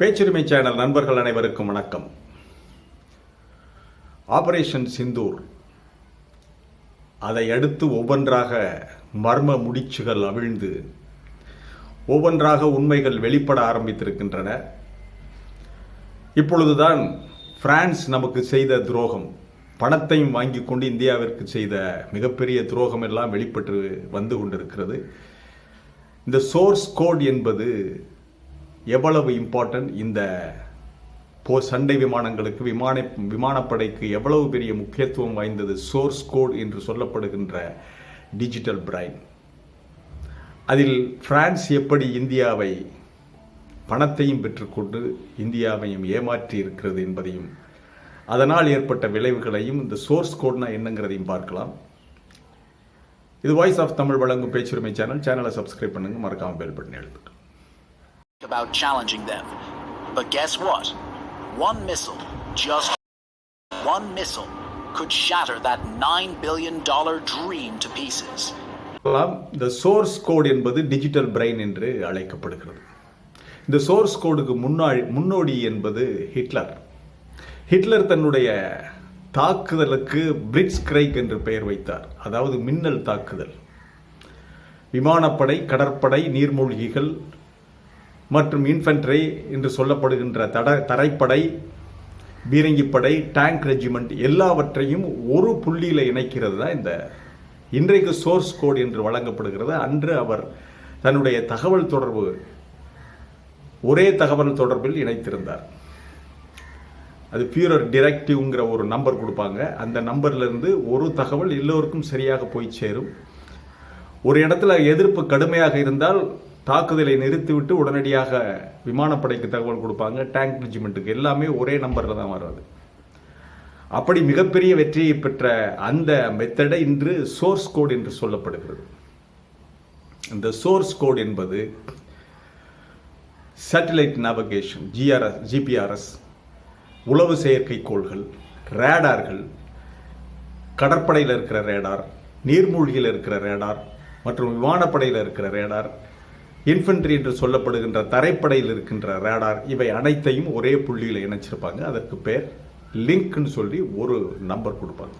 பேச்சுரிமை channel நண்பர்கள் அனைவருக்கும் வணக்கம். ஆபரேஷன் சிந்தூர். அதை அடுத்து ஒவ்வொன்றாக மர்ம முடிச்சுகள் அவிழ்ந்து ஒவ்வொன்றாக உண்மைகள் வெளிப்பட ஆரம்பித்திருக்கின்றன. இப்பொழுதுதான் பிரான்ஸ் நமக்கு செய்த துரோகம் பணத்தையும் வாங்கி கொண்டு இந்தியாவிற்கு செய்த மிகப்பெரிய துரோகம் எல்லாம் வெளிப்பட்டு வந்து கொண்டிருக்கிறது. இந்த சோர்ஸ் கோட் என்பது எவ்வளவு இம்பார்ட்டன்ட் இந்த போ சண்டை விமானங்களுக்கு விமான விமானப்படைக்கு எவ்வளவு பெரிய முக்கியத்துவம் வாய்ந்தது சோர்ஸ் கோட் என்று சொல்லப்படுகின்ற டிஜிட்டல் பிரைன் அதில் பிரான்ஸ் எப்படி இந்தியாவை பணத்தையும் பெற்றுக்கொண்டு இந்தியாவையும் ஏமாற்றி இருக்கிறது என்பதையும் அதனால் ஏற்பட்ட விளைவுகளையும் இந்த சோர்ஸ் கோட்னா என்னங்கிறதையும் பார்க்கலாம். இது வாய்ஸ் ஆஃப் தமிழ் வழங்கும் பேச்சுரிமை சேனல் சேனலை சப்ஸ்கிரைப் பண்ணுங்கள் மறக்காமல் பெல் பட்டன் எழுதுங்க. About challenging them. But guess what? One missile, just one missile, could shatter that $9 billion dream to pieces. சொல்லலாம் இந்த சோர்ஸ் கோட் என்பது டிஜிட்டல் பிரெயின் என்று அழைக்கப்படுகிறது இந்த சோர்ஸ் கோடுக்கு முன்னாடி முன்னோடி என்பது ஹிட்லர் ஹிட்லர் தன்னுடைய தாக்குதலுக்கு பிரிட்ஸ் கிரைக் என்று பெயர் வைத்தார் அதாவது மின்னல் தாக்குதல் விமானப்படை கடற்படை நீர்மூழ்கிகள் மற்றும் இன்ஃபென்ட்ரி என்று சொல்லப்படுகின்ற தட தரைப்படை பீரங்கிப்படை டேங்க் ரெஜிமெண்ட் எல்லாவற்றையும் ஒரு புள்ளியில் இணைக்கிறது தான் இந்த இன்றைக்கு சோர்ஸ் கோட் என்று வழங்கப்படுகிறது. அன்று அவர் தன்னுடைய தகவல் தொடர்பு ஒரே தகவல் தொடர்பில் இணைத்திருந்தார். அது பியூரர் டிரெக்டிவ்ங்கிற ஒரு நம்பர் கொடுப்பாங்க. அந்த நம்பர்லேருந்து ஒரு தகவல் எல்லோருக்கும் சரியாக போய் சேரும். ஒரு இடத்துல எதிர்ப்பு கடுமையாக இருந்தால் தாக்குதலை நிறுத்திவிட்டு உடனடியாக விமானப்படைக்கு தகவல் கொடுப்பாங்க. டேங்க் ரெஜிமெண்ட்டுக்கு எல்லாமே ஒரே நம்பரில் தான் வர்றது. அப்படி மிகப்பெரிய வெற்றியை பெற்ற அந்த மெத்தடை இன்று சோர்ஸ் கோட் என்று சொல்லப்படுகிறது. இந்த சோர்ஸ் கோட் என்பது சேட்டலைட் நேவிகேஷன் ஜிஆர்எஸ் ஜிபிஆர்எஸ் உளவு செயற்கைக்கோள்கள் ரேடார்கள் கடற்படையில் இருக்கிற ரேடார் நீர்மூழ்கியில் இருக்கிற ரேடார் மற்றும் விமானப்படையில் இருக்கிற ரேடார் இன்ஃபென்ட்ரி என்று சொல்லப்படுகின்ற தரைப்படையில் இருக்கின்ற ரேடார் இவை அனைத்தையும் ஒரே புள்ளியில் இணைச்சிருப்பாங்க. அதற்கு பேர் லிங்க்னு சொல்லி ஒரு நம்பர் கொடுப்பாங்க.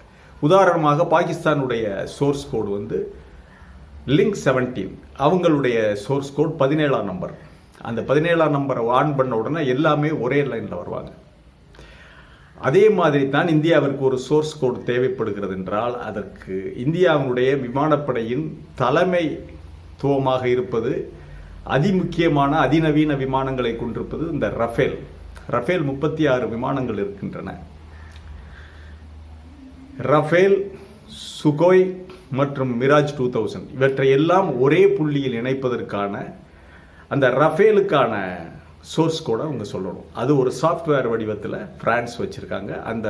உதாரணமாக பாகிஸ்தானுடைய சோர்ஸ் கோடு வந்து லிங்க் செவன்டீன் அவங்களுடைய சோர்ஸ் கோட் பதினேழாம் நம்பர் அந்த பதினேழாம் நம்பரை ஆன் பண்ண உடனே எல்லாமே ஒரே லைனில் வருவாங்க. அதே மாதிரி தான் இந்தியாவிற்கு ஒரு சோர்ஸ் கோட் தேவைப்படுகிறது என்றால் அதற்கு இந்தியாவினுடைய விமானப்படையின் தலைமைத்துவமாக இருப்பது அதிமுக்கியமான அதிநவீன விமானங்களை கொண்டிருப்பது இந்த ரஃபேல். ரஃபேல் முப்பத்தி ஆறு விமானங்கள் இருக்கின்றன. ரஃபேல் சுகோய் மற்றும் மிராஜ் டூ தௌசண்ட். இவற்றை எல்லாம் ஒரே புள்ளியில் இணைப்பதற்கான அந்த ரஃபேலுக்கான சோர்ஸ் கூட அவங்க சொல்லணும். அது ஒரு சாஃப்ட்வேர் வடிவத்தில் ஃப்ரான்ஸ் வச்சுருக்காங்க. அந்த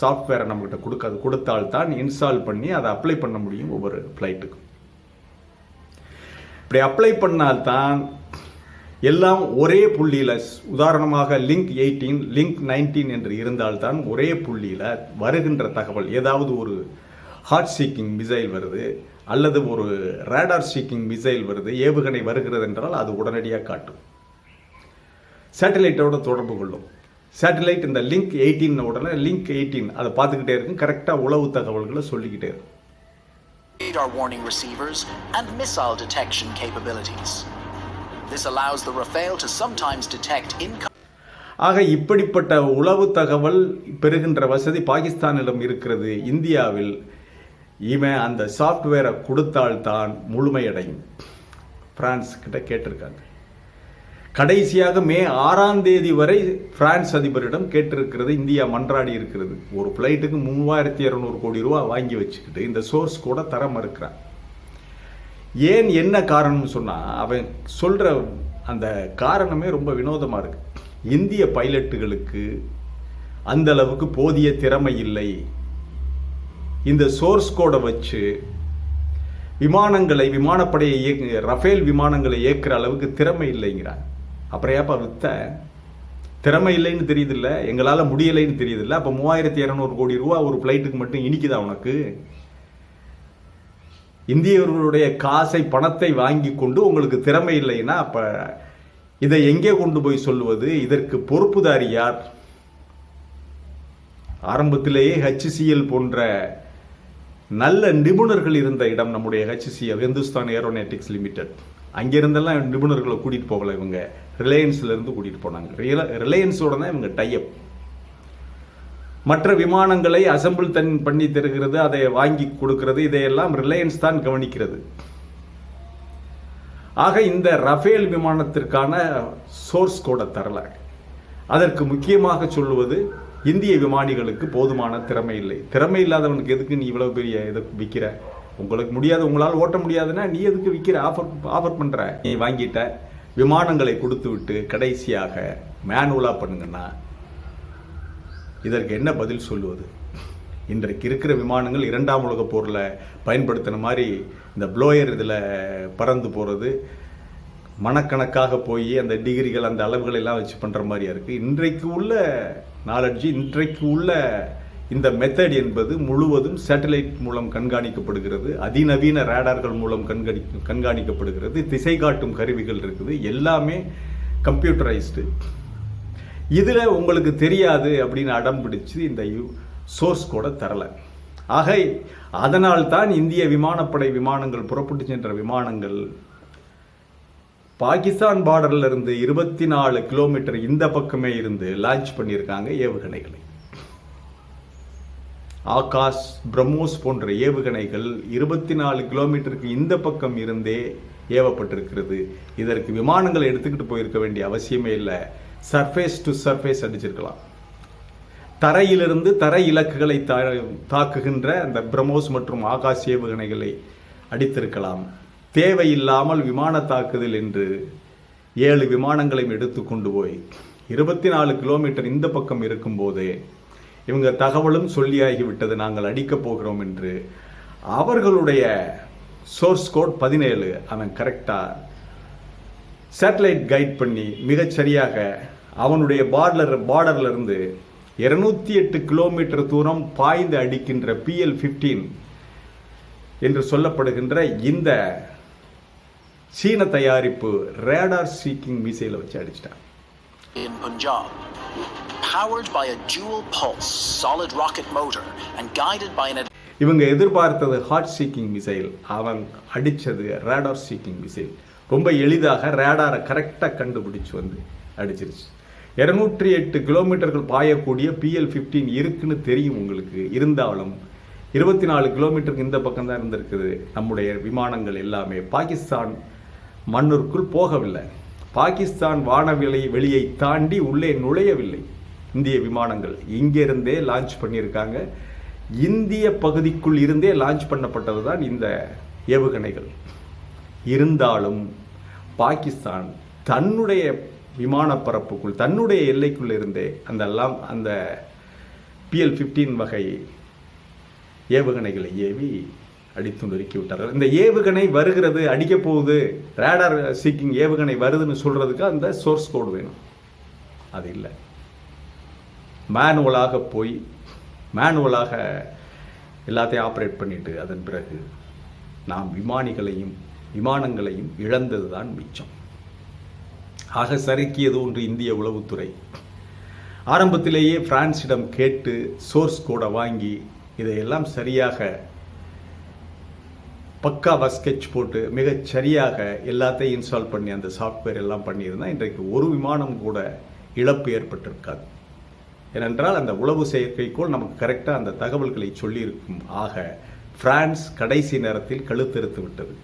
சாஃப்ட்வேரை நம்மகிட்ட கொடுக்காது கொடுத்தால் தான் இன்ஸ்டால் பண்ணி அதை அப்ளை பண்ண முடியும் ஒவ்வொரு ஃப்ளைட்டுக்கும் இப்படி அப்ளை பண்ணால்தான் எல்லாம் ஒரே புள்ளியில் உதாரணமாக லிங்க் எயிட்டீன் லிங்க் நைன்டீன் என்று இருந்தால்தான் ஒரே புள்ளியில் வருகின்ற தகவல் ஏதாவது ஒரு ஹார்ட் சீக்கிங் மிசைல் வருது அல்லது ஒரு ரேடார் சீக்கிங் மிசைல் வருது ஏவுகணை வருகிறது என்றால் அது உடனடியாக காட்டும். சேட்டலைட்டோட தொடர்பு கொள்ளும். சேட்டலைட் இந்த லிங்க் எயிட்டீன் உடனே லிங்க் எயிட்டீன் அதை பார்த்துக்கிட்டே இருக்கும். கரெக்டாக உளவு தகவல்களை சொல்லிக்கிட்டே இருக்கும். Radar warning receivers and missile detection capabilities. This allows the Rafale to sometimes detect incoming. ஆக இப்படிப்பட்ட உளவு தகவல் பெறுகின்ற வசதி பாகிஸ்தானிலும் இருக்கிறது இந்தியாவில் இவன் அந்த சாஃப்ட்வேரை கொடுத்தால்தான் முழுமையடையும் பிரான்ஸ் கிட்ட கேட்டிருக்காங்க கடைசியாக மே ஆறாம் தேதி வரை பிரான்ஸ் அதிபரிடம் கேட்டிருக்கிறது இந்தியா மன்றாடி இருக்கிறது. ஒரு ஃப்ளைட்டுக்கு மூவாயிரத்தி இரநூறு கோடி ரூபா வாங்கி வச்சுக்கிட்டு இந்த சோர்ஸ் கூட தர மறுக்கிறான் ஏன் என்ன காரணம்னு சொன்னால் அவன் சொல்கிற அந்த காரணமே ரொம்ப வினோதமாக இருக்கு. இந்திய பைலட்டுகளுக்கு அந்த அளவுக்கு போதிய திறமை இல்லை. இந்த சோர்ஸ் கோடை வச்சு விமானங்களை விமானப்படையை இயக்கு ரஃபேல் விமானங்களை இயக்கிற அளவுக்கு திறமை இல்லைங்கிறான் அப்புறம் ஏப்பா வித்த? திறமை இல்லைன்னு தெரியுதில்ல. எங்களால் முடியலைன்னு தெரியுதில்ல. அப்போ மூவாயிரத்தி இரநூறு கோடி ரூபா ஒரு ஃப்ளைட்டுக்கு மட்டும் இனிக்குதா உனக்கு? இந்தியர்களுடைய காசை பணத்தை வாங்கி கொண்டு உங்களுக்கு திறமை இல்லைன்னா அப்போ இதை எங்கே கொண்டு போய் சொல்லுவது? இதற்கு பொறுப்புதாரி யார்? ஆரம்பத்திலேயே ஹெச்சிசிஎல் போன்ற நல்ல நிபுணர்கள் இருந்த இடம் நம்முடைய ஹெச்சிசிஎல் இந்துஸ்தான் ஏரோனேட்டிக்ஸ் லிமிடெட் அங்கிருந்தெல்லாம் நிபுணர்களை கூட்டிகிட்டு போகல இவங்க. ரிலையன்ஸ்லேருந்து கூட்டிகிட்டு போனாங்க. ரிலையன்ஸோட தான் இவங்க டைப் மற்ற விமானங்களை அசம்பிள் தன் பண்ணி தருகிறது அதை வாங்கி கொடுக்கிறது இதையெல்லாம் ரிலையன்ஸ் தான் கவனிக்கிறது. ஆக இந்த ரஃபேல் விமானத்திற்கான சோர்ஸ் கோடை தரல. அதற்கு முக்கியமாக சொல்லுவது இந்திய விமானிகளுக்கு போதுமான திறமை இல்லை. திறமை இல்லாதவனுக்கு எதுக்கு நீ இவ்வளவு பெரிய இதை விற்கிற உங்களுக்கு முடியாது உங்களால் ஓட்ட முடியாதுன்னா நீ எதுக்கு விற்கிற ஆஃபர் ஆஃபர் பண்ணுற நீ வாங்கிட்ட. விமானங்களை கொடுத்துவிட்டு கடைசியாக மேனுவலாக பண்ணுங்கன்னா இதற்கு என்ன பதில் சொல்லுவது? இன்றைக்கு இருக்கிற விமானங்கள் இரண்டாம் உலக போரில் பயன்படுத்தின மாதிரி இந்த ப்ளோயர் இதில் பறந்து போகிறது மனக்கணக்காக போய் அந்த டிகிரிகள் அந்த அளவுகள் எல்லாம் வச்சு பண்ணுற மாதிரியா இருக்குது இன்றைக்கு உள்ள நாலெட்ஜ் இன்றைக்கு உள்ள இந்த மெத்தட் என்பது முழுவதும் சேட்டலைட் மூலம் கண்காணிக்கப்படுகிறது அதிநவீன ரேடார்கள் மூலம் கண்காணி கண்காணிக்கப்படுகிறது திசை காட்டும் கருவிகள் இருக்குது எல்லாமே கம்ப்யூட்டரைஸ்டு இதில் உங்களுக்கு தெரியாது அப்படின்னு அடம் பிடிச்சு இந்த சோர்ஸ் கூட தரலை. ஆக அதனால் தான் இந்திய விமானப்படை விமானங்கள் புறப்பட்டு சென்ற விமானங்கள் பாகிஸ்தான் பார்டர்ல இருந்து இருபத்தி நாலு கிலோமீட்டர் இந்த பக்கமே இருந்து லான்ச் பண்ணியிருக்காங்க ஏவுகணைகளை. ஆகாஷ் பிரம்மோஸ் போன்ற ஏவுகணைகள் இருபத்தி நாலு கிலோமீட்டருக்கு இந்த பக்கம் இருந்தே ஏவப்பட்டிருக்கிறது. இதற்கு விமானங்களை எடுத்துக்கிட்டு போயிருக்க வேண்டிய அவசியமே இல்லை. சர்ஃபேஸ் டு சர்ஃபேஸ் அடிச்சிருக்கலாம். தரையிலிருந்து தரை இலக்குகளை தா- தாக்குகின்ற அந்த பிரம்மோஸ் மற்றும் ஆகாஷ் ஏவுகணைகளை அடித்திருக்கலாம். தேவையில்லாமல் விமான தாக்குதல் என்று ஏழு விமானங்களையும் எடுத்து கொண்டு போய் இருபத்தி நாலு கிலோமீட்டர் இந்த பக்கம் இருக்கும்போதே இவங்க தகவலும் சொல்லியாகிவிட்டது. நாங்கள் அடிக்கப் போகிறோம் என்று அவர்களுடைய சோர்ஸ் கோட் பதினேழு அவன் கரெக்டாக சேட்டலைட் கைட் பண்ணி மிகச்சரியாக அவனுடைய பார்டர் பார்டர்லேருந்து இருநூத்தி எட்டு கிலோமீட்டர் தூரம் பாய்ந்து அடிக்கின்ற பிஎல் 15 என்று சொல்லப்படுகின்ற இந்த சீன தயாரிப்பு ரேடார் சீக்கிங் மிசைலை வச்சு அடிச்சிட்டான். In Punjab. Powered by a dual pulse solid rocket motor and guided by an இவங்க எதிர்பார்த்தது ஹாட் சீக்கிங் மிசைல் அவன் அடித்தது ரேடார் சீக்கிங் மிசைல் ரொம்ப எளிதாக ரேடாரை கரெக்டாக கண்டுபிடிச்சு வந்து அடிச்சிருச்சு. இருநூற்றி எட்டு கிலோமீட்டர்கள் பாயக்கூடிய பிஎல் 15 இருக்குன்னு தெரியும் உங்களுக்கு. இருந்தாலும் இருபத்தி நாலு கிலோமீட்டருக்கு இந்த பக்கம் தான் இருந்திருக்குது. நம்முடைய விமானங்கள் எல்லாமே. பாகிஸ்தான் மண்ணிற்குள் போகவில்லை. பாகிஸ்தான் வானவிலை வெளியை தாண்டி உள்ளே நுழையவில்லை. இந்திய விமானங்கள் இங்கிருந்தே லான்ச் பண்ணியிருக்காங்க. இந்திய பகுதிக்குள் இருந்தே லான்ச் பண்ணப்பட்டது தான் இந்த ஏவுகணைகள். இருந்தாலும் பாகிஸ்தான் தன்னுடைய விமான பரப்புக்குள் தன்னுடைய எல்லைக்குள் இருந்தே அந்த லாம் அந்த பிஎல் 15 வகை ஏவுகணைகளை ஏவி அடித்து நொறுக்கி விட்டார்கள் இந்த ஏவுகணை வருகிறது அடிக்க போகுது ரேடார் சீக்கிங் ஏவுகணை வருதுன்னு சொல்கிறதுக்கு அந்த சோர்ஸ் கோடு வேணும். அது இல்லை. மேனுவலாக போய் மேனுவலாக எல்லாத்தையும் ஆப்ரேட் பண்ணிட்டு அதன் பிறகு நாம் விமானிகளையும் விமானங்களையும் இழந்தது தான் மிச்சம். ஆக சறுக்கியது ஒன்று இந்திய உளவுத்துறை. ஆரம்பத்திலேயே பிரான்சிடம் கேட்டு சோர்ஸ் கோடை வாங்கி இதையெல்லாம் சரியாக பக்காவாக ஸ்கெட்ச் போட்டு மிகச் சரியாக எல்லாத்தையும் இன்ஸ்டால் பண்ணி அந்த சாஃப்ட்வேர் எல்லாம் பண்ணியிருந்தால் இன்றைக்கு ஒரு விமானம் கூட இழப்பு ஏற்பட்டிருக்காது. ஏனென்றால் அந்த உளவு செயற்கைக்கோள் நமக்கு கரெக்டாக அந்த தகவல்களை சொல்லியிருக்கும் ஆக பிரான்ஸ் கடைசி நேரத்தில் கழுத்தெடுத்து விட்டது.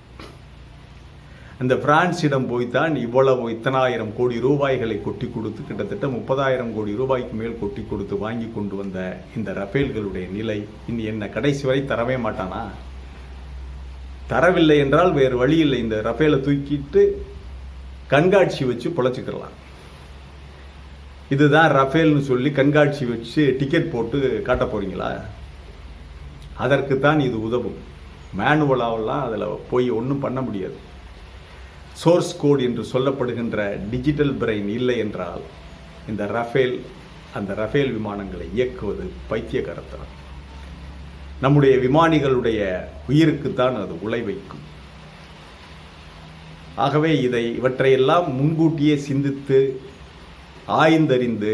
அந்த பிரான்ஸிடம் போய் தான் இவ்வளவு இத்தனாயிரம் கோடி ரூபாய்களை கொட்டி கொடுத்து கிட்டத்தட்ட முப்பதாயிரம் கோடி ரூபாய்க்கு மேல் கொட்டி கொடுத்து வாங்கி கொண்டு வந்த இந்த ரஃபேல்களுடைய நிலை இனி என்ன கடைசி வரை தரவே மாட்டானா? தரவில்லை என்றால் வேறு வழி இல்லை இந்த ரஃபேலை தூக்கிட்டு கண்காட்சி வச்சு பொழைச்சிக்கிறலாம் இதுதான் ரஃபேல்னு சொல்லி கண்காட்சி வச்சு டிக்கெட் போட்டு காட்ட போறீங்களா? அதற்குத்தான் இது உதவும். மேனுவலாவெல்லாம் அதில் போய் ஒன்றும் பண்ண முடியாது. சோர்ஸ் கோட் என்று சொல்லப்படுகின்ற டிஜிட்டல் பிரெயின் இல்லை என்றால் இந்த ரஃபேல் அந்த ரஃபேல் விமானங்களை இயக்குவது பைத்தியகரத்தனம் நம்முடைய விமானிகளுடைய உயிருக்குத்தான் அது உலை வைக்கும். ஆகவே இதை இவற்றையெல்லாம் முன்கூட்டியே சிந்தித்து ஆய்ந்தறிந்து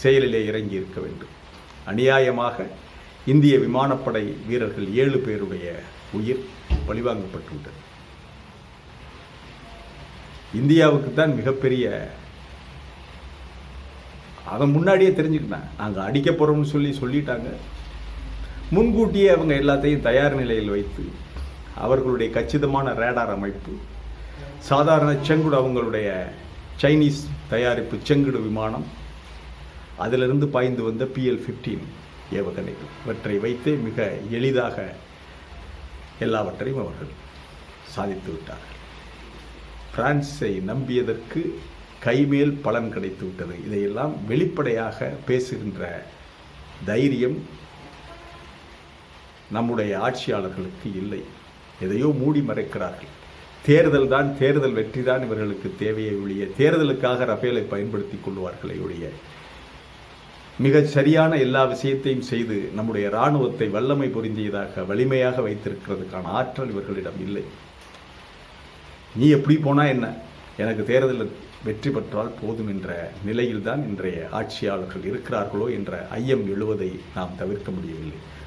செயலிலே இறங்கி இருக்க வேண்டும். அநியாயமாக இந்திய விமானப்படை வீரர்கள் ஏழு பேருடைய உயிர் பழிவாங்கப்பட்டுவிட்டது. இந்தியாவுக்கு தான் மிகப்பெரிய அதை முன்னாடியே தெரிஞ்சுக்கிட்டேன் நாங்கள் அடிக்க போகிறோம்னு சொல்லி சொல்லிட்டாங்க. முன்கூட்டியே அவங்க எல்லாத்தையும் தயார் நிலையில் வைத்து அவர்களுடைய கச்சிதமான ரேடார் அமைப்பு சாதாரண செங்குடு அவங்களுடைய சைனீஸ் தயாரிப்பு செங்குடு விமானம் அதிலிருந்து பாய்ந்து வந்த பிஎல் ஃபிஃப்டீன் ஏவுகணைகள். இவற்றை வைத்து மிக எளிதாக எல்லாவற்றையும் அவர்கள் சாதித்து விட்டார்கள். பிரான்ஸை நம்பியதற்கு கைமேல் பலன் கிடைத்து விட்டது. இதையெல்லாம் வெளிப்படையாக பேசுகின்ற தைரியம் நம்முடைய ஆட்சியாளர்களுக்கு இல்லை. எதையோ மூடி மறைக்கிறார்கள். தேர்தல் தான் தேர்தல் வெற்றி தான் இவர்களுக்கு தேவையை ஒழிய தேர்தலுக்காக ரஃபேலை பயன்படுத்திக் கொள்வார்களே ஒழிய மிகச் சரியான எல்லா விஷயத்தையும் செய்து நம்முடைய இராணுவத்தை வல்லமை பொருந்தியதாக வலிமையாக வைத்திருக்கிறதுக்கான ஆற்றல் இவர்களிடம் இல்லை. நீ எப்படி போனால் என்ன? எனக்கு தேர்தலில் வெற்றி பெற்றால் போதும் என்ற நிலையில்தான் இன்றைய ஆட்சியாளர்கள் இருக்கிறார்களோ என்ற ஐயம் எழுவதை நாம் தவிர்க்க முடியவில்லை.